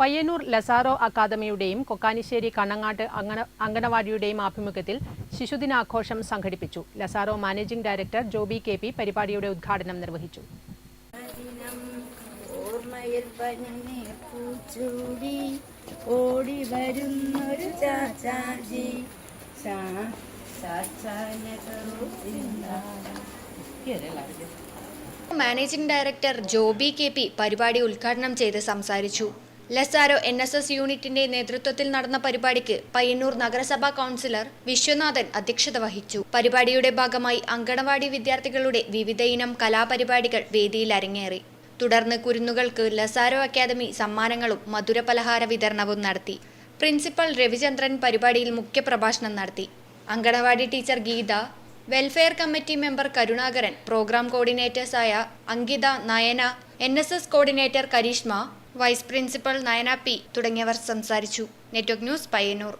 Payyanur Lazaro അക്കാദമിയുടെയും കൊക്കാനിശ്ശേരി കണ്ണങ്ങാട്ട് അങ്കണ അങ്കണവാടിയുടെയും ആഭിമുഖ്യത്തിൽ ശിശുദിനാഘോഷം സംഘടിപ്പിച്ചു. Lazaro managing director Joby K P പരിപാടിയുടെ ഉദ്ഘാടനം നിർവഹിച്ചു. ഓടി വരുന്നൊരു Chachaji managing director Joby K P പരിപാടി ഉദ്ഘാടനം ചെയ്ത് സംസാരിച്ചു. ലസാരോ എൻ എസ് എസ് യൂണിറ്റിന്റെ നേതൃത്വത്തിൽ നടന്ന പരിപാടിക്ക് പയ്യന്നൂർ നഗരസഭാ കൌൺസിലർ വിശ്വനാഥൻ അധ്യക്ഷത വഹിച്ചു. പരിപാടിയുടെ ഭാഗമായി അങ്കണവാടി വിദ്യാർത്ഥികളുടെ വിവിധ ഇനം കലാപരിപാടികൾ വേദിയിൽ അരങ്ങേറി. തുടർന്ന് കുരുന്നുകൾക്ക് ലസാരോ അക്കാദമി സമ്മാനങ്ങളും മധുരപലഹാര വിതരണവും നടത്തി. പ്രിൻസിപ്പൽ രവിചന്ദ്രൻ പരിപാടിയിൽ മുഖ്യപ്രഭാഷണം നടത്തി. Anganwadi teacher Geetha welfare committee member Karunakaran programme കോർഡിനേറ്റേഴ്സായ Ankitha Nayana N coordinator Karishma vice principal Nayana P തുടങ്ങിയവർ സംസാരിച്ചു. Network news Payyanur.